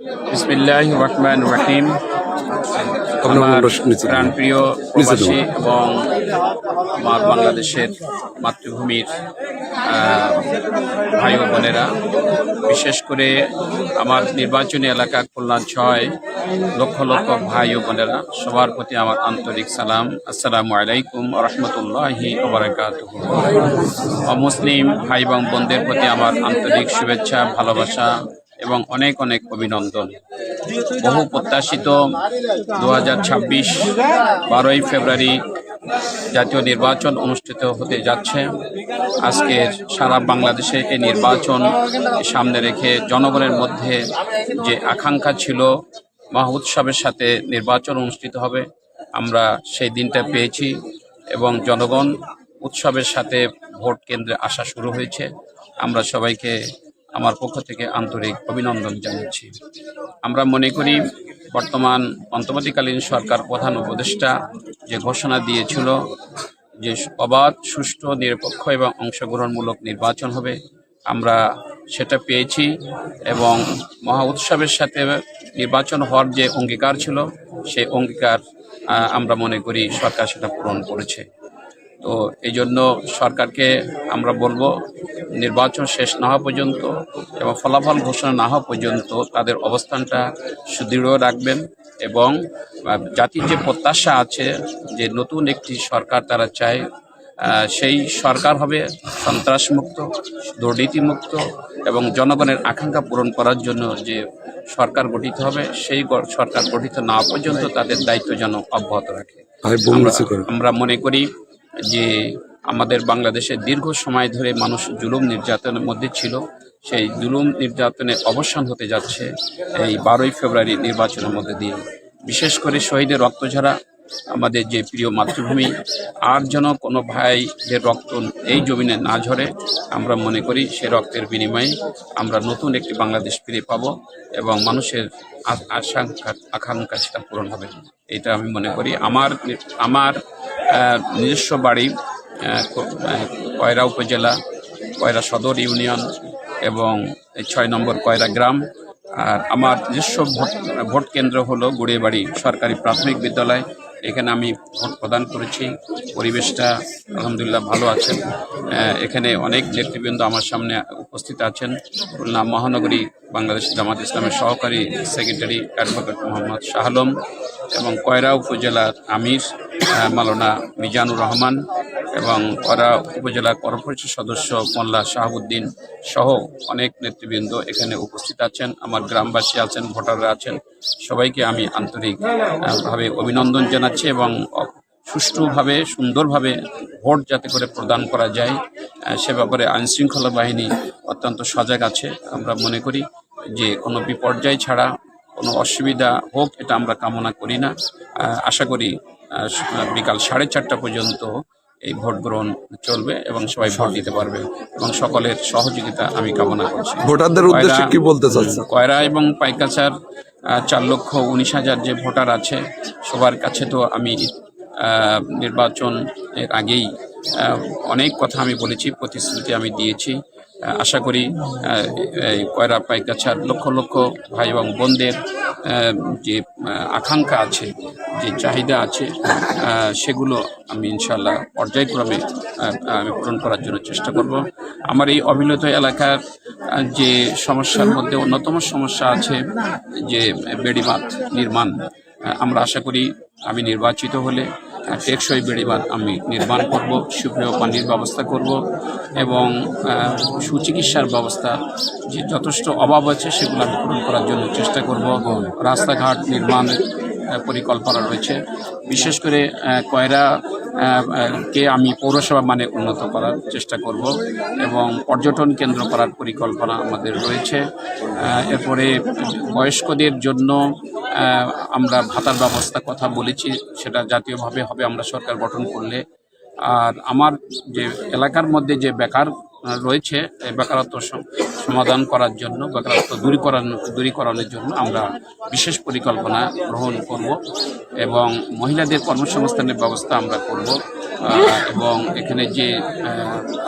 বিসমিল্লাহ রহমান রহিম। আমার প্রাণপ্রিয় প্রবাসী এবং আমার বাংলাদেশের মাতৃভূমির ভাই ও বোনেরা বিশেষ করে আমার নির্বাচনী এলাকা খুলনা ছয় লক্ষ লক্ষ ভাই ও বোনেরা সবার প্রতি আমার আন্তরিক সালাম। আসসালামু আলাইকুম রহমতুল্লাহি মুসলিম ভাই এবং বোনদের প্রতি আমার আন্তরিক শুভেচ্ছা ভালোবাসা এবং অনেক অনেক অভিনন্দন। বহু প্রত্যাশিত দু হাজার ছাব্বিশ বারোই ফেব্রুয়ারি জাতীয় নির্বাচন অনুষ্ঠিত হতে যাচ্ছে। আজকের সারা বাংলাদেশে এই নির্বাচন সামনে রেখে জনগণের মধ্যে যে আকাঙ্ক্ষা ছিল, মহা উৎসবের সাথে নির্বাচন অনুষ্ঠিত হবে, আমরা সেই দিনটা পেয়েছি এবং জনগণ উৎসবের সাথে ভোট কেন্দ্রে আসা শুরু হয়েছে। আমরা সবাইকে আমার পক্ষ থেকে আন্তরিক অভিনন্দন জানাচ্ছি। আমরা মনে করি, বর্তমান অন্তর্বর্তীকালীন সরকার প্রধান উপদেষ্টা যে ঘোষণা দিয়েছিল যে অবাধ, সুষ্ঠু, নিরপেক্ষ এবং অংশগ্রহণমূলক নির্বাচন হবে, আমরা সেটা পেয়েছি এবং মহা উৎসবের সাথে নির্বাচন হওয়ার যে অঙ্গীকার ছিল, সেই অঙ্গীকার আমরা মনে করি সরকার সেটা পূরণ করেছে। তো এই জন্য সরকারকে আমরা বলব নির্বাচন শেষ না হওয়া পর্যন্ত এবং ফলাফল ঘোষণা না হওয়া পর্যন্ত তাদের অবস্থানটা সুদৃঢ় রাখবেন এবং জাতির যে প্রত্যাশা আছে যে নতুন একটি সরকার তারা চায় সেই সরকার হবে সন্ত্রাসমুক্ত দুর্নীতিমুক্ত এবং জনগণের আকাঙ্ক্ষা পূরণ করার জন্য যে সরকার গঠিত হবে সেই সরকার গঠিত না পর্যন্ত তাদের দায়িত্ব যেন অব্যাহত রাখে। আমরা মনে করি যে আমাদের বাংলাদেশে দীর্ঘ সময় ধরে মানুষ জুলুম নির্যাতনের মধ্যে ছিল, সেই জুলুম নির্যাতনের অবসান হতে যাচ্ছে এই বারোই ফেব্রুয়ারি নির্বাচনের মধ্যে দিয়ে। বিশেষ করে শহীদের রক্তঝরা, আমাদের যে প্রিয় মাতৃভূমি, আর যেন কোনো ভাইদের রক্ত এই জমিনে না ঝরে, আমরা মনে করি সে রক্তের বিনিময়ে আমরা নতুন একটি বাংলাদেশ ফিরে পাবো এবং মানুষের আ- আশঙ্কা আকাঙ্ক্ষা সেটা পূরণ হবে। এটা আমি মনে করি। আমার আমার নিজস্ব বাড়ি কয়রা উপজেলা, কয়রা সদর ইউনিয়ন এবং ছয় নম্বর কয়রা গ্রাম। আর আমার নিজস্ব ভোট ভোট কেন্দ্র হলো গুড়িয়াবাড়ি সরকারি প্রাথমিক বিদ্যালয়। এখানে আমি ভোট প্রদান করেছি। পরিবেশটা আলহামদুলিল্লাহ ভালো আছে এখানে অনেক নেতৃবৃন্দ আমার সামনে উপস্থিত আছেন। খুলনা মহানগরী বাংলাদেশ জামাত ইসলামের সহকারী সেক্রেটারি অ্যাডভোকেট মোহাম্মদ শাহ আলম এবং কয়রা উপজেলার আমির আহ, মাওলানা মিজানুর রহমান এবং কয়রা উপজেলা কর্পোরেশন সদস্য মোল্লা শাহাবুদ্দিন সহ অনেক নেতৃবৃন্দ এখানে উপস্থিত আছেন আমার গ্রামবাসী আছেন ভোটাররা আছেন। সবাইকে আমি আন্তরিকভাবে অভিনন্দন জানাচ্ছি এবং সুষ্ঠুভাবে সুন্দরভাবে ভোট যাতে করে প্রদান করা যায় সে ব্যাপারে আইনশৃঙ্খলা বাহিনী অত্যন্ত সজাগ আছে। আমরা মনে করি যে কোনো বিপর্যয় ছাড়া কোনো অসুবিধা হোক এটা আমরা কামনা করি না। আশা করি বিকাল সাড়ে চারটা পর্যন্ত এই ভোট গ্রহণ চলবে এবং সবাই ভোট দিতে পারবে এবং সকলের সহযোগিতা আমি কামনা করছি। ভোটারদের উদ্দেশ্যে কি বলতে চাচ্ছেন? কয়রা এবং পাইকাছার চার লক্ষ উনিশ হাজার যে ভোটার আছে সবার কাছে তো আমি আহ, নির্বাচন এর আগেই অনেক কথা আমি বলেছি প্রতিশ্রুতি আমি দিয়েছি। আশা করি এই কয়রা পাইকাছার লক্ষ লক্ষ ভাই এবং বোনদের যে আকাঙ্ক্ষা আছে, যে চাহিদা আছে সেগুলো আমি ইনশাল্লাহ পর্যায়ক্রমে আমি পূরণ করার জন্য চেষ্টা করব। আমার এই অবিলত এলাকার যে সমস্যার মধ্যে অন্যতম সমস্যা আছে, যে বেড়িবাঁধ নির্মাণ আমরা আশা করি আমি নির্বাচিত হলে টেকসই বেড়িবাঁধ আমি নির্মাণ করব, সুপ্রিয় পানির ব্যবস্থা করব এবং সুচিকিৎসার ব্যবস্থা যে যথেষ্ট অভাব আছে সেগুলো আমি পূরণ করার জন্য চেষ্টা করব। রাস্তাঘাট নির্মাণ পরিকল্পনা রয়েছে। বিশেষ করে কয়রা কে আমি পৌরসভা মানে উন্নত করার চেষ্টা করব এবং পর্যটন কেন্দ্র করার পরিকল্পনা আমাদের রয়েছে। এরপরে বয়স্কদের জন্য আমরা ভাতার ব্যবস্থা কথা বলেছি, সেটা জাতীয়ভাবে হবে, আমরা সরকার গঠন করলে। আর আমার যে এলাকার মধ্যে যে বেকার রয়েছে বেকারত্ব সমাধান করার জন্য, বেকারত্ব দূরীকরণ দূরীকরণের জন্য আমরা বিশেষ পরিকল্পনা গ্রহণ করব এবং মহিলাদের কর্মসংস্থানের ব্যবস্থা আমরা করব। এবং এখানে যে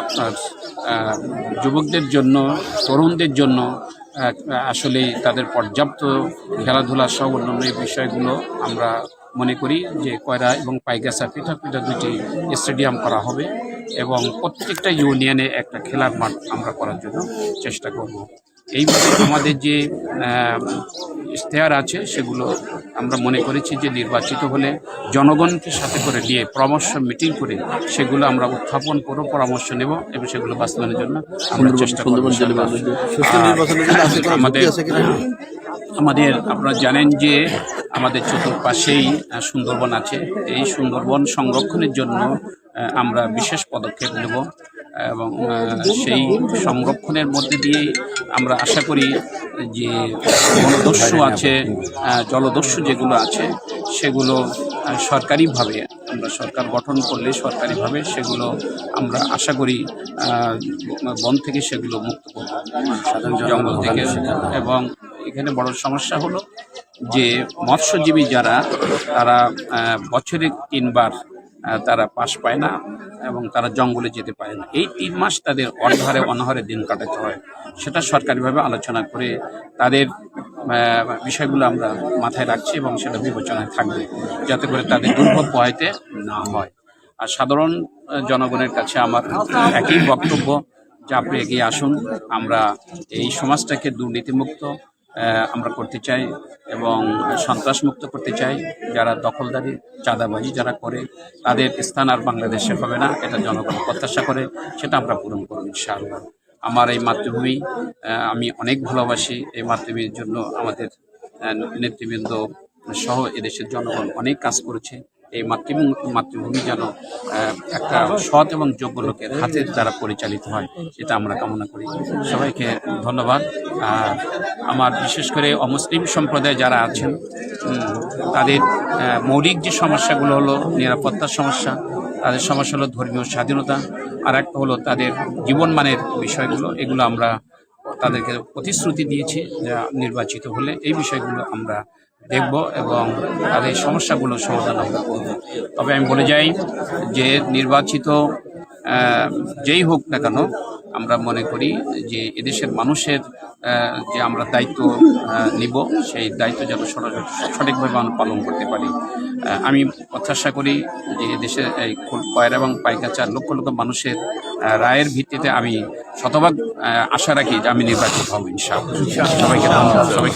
আপনার যুবকদের জন্য, তরুণদের জন্য আসলে তাদের পর্যাপ্ত খেলাধুলা সহ অন্যান্য বিষয়গুলো আমরা মনে করি যে কয়রা এবং পাইগাছা পৃথক দুটি স্টেডিয়াম করা হবে এবং প্রত্যেকটা ইউনিয়নে একটা খেলার মাঠ আমরা করার জন্য চেষ্টা করব। এইভাবে আমাদের যে ইশতেহার আছে সেগুলো আমরা মনে করেছি যে নির্বাচিত হলে জনগণকে সাথে করে নিয়ে পরামর্শ মিটিং করে সেগুলো আমরা উত্থাপন করব পরামর্শ নেব এবং সেগুলো বাস্তবায়নের জন্য আমরা চেষ্টা করব আমাদের আমাদের আপনারা জানেন যে আমাদের চতুর্পাশেই সুন্দরবন আছে। এই সুন্দরবন সংরক্ষণের জন্য আমরা বিশেষ পদক্ষেপ নেব। এবং সেই সংরক্ষণের মধ্যে দিয়ে আমরা আশা করি যে বনদস্যু আছে জলদস্যু যেগুলো আছে সেগুলো সরকারিভাবে আমরা সরকার গঠন করলে সরকারিভাবে সেগুলো আমরা আশা করি বন থেকে সেগুলো মুক্ত করব জঙ্গল থেকে এবং এখানে বড় সমস্যা হলো যে মৎস্যজীবী যারা তারা বছরে তিনবার তারা পাশ পায় না এবং তারা জঙ্গলে যেতে পারে না। এই তিন মাস তাদের অনাহারে অনাহারে দিন কাটাতে হয়। সেটা সরকারিভাবে আলোচনা করে তাদের বিষয়গুলো আমরা মাথায় রাখছি এবং সেটা বিবেচনায় থাকবে যাতে করে তাদের দুর্ভোগ পোহাইতে না হয়। আর সাধারণ জনগণের কাছে আমার একই বক্তব্য যে আপনি এগিয়ে আসুন, আমরা এই সমাজটাকে দুর্নীতিমুক্ত আমরা করতে চাই এবং সন্ত্রাসমুক্ত করতে চাই। যারা দখলদারি, চাঁদাবাজি যারা করে, তাদের স্থান আর বাংলাদেশে হবে না। এটা জনগণ প্রত্যাশা করে, সেটা আমরা পূরণ করব ইনশাআল্লাহ। আমার এই মাতৃভূমি আমি অনেক ভালোবাসি। এই মাতৃভূমির জন্য আমাদের নেতৃবৃন্দ সহ এদেশের জনগণ অনেক কাজ করেছে। এই মাতৃভূমি মাতৃভূমি যেন একটা সৎ এবং যোগ্য লোকের হাতে দ্বারা পরিচালিত হয়, এটা আমরা কামনা করি। সবাইকে ধন্যবাদ। আর আমার বিশেষ করে অমুসলিম সম্প্রদায় যারা আছেন তাদের মৌলিক যে সমস্যাগুলো হলো নিরাপত্তার সমস্যা, তাদের সমস্যা হলো ধর্মীয় স্বাধীনতা আর একটা হলো তাদের জীবনমানের বিষয়গুলো, এগুলো আমরা তাদেরকে প্রতিশ্রুতি দিয়েছি যা নির্বাচিত হলে এই বিষয়গুলো আমরা দেখব এবং তাদের সমস্যাগুলো সমাধান আমরা করব। তবে আমি বলে যাই যে নির্বাচিত যেই হোক না কেন, আমরা মনে করি যে এদেশের মানুষের যে আমরা দায়িত্ব নিব, সেই দায়িত্ব যেন সঠিকভাবে আমরা পালন করতে পারি। আমি প্রত্যাশা করি যে এদেশের এই কয়রা এবং পাইকাচার লক্ষ লক্ষ মানুষের রায়ের ভিত্তিতে আমি শতভাগ আশা রাখি যে আমি নির্বাচিত হব, ইনশাআল্লাহ। সবাইকে সবাইকে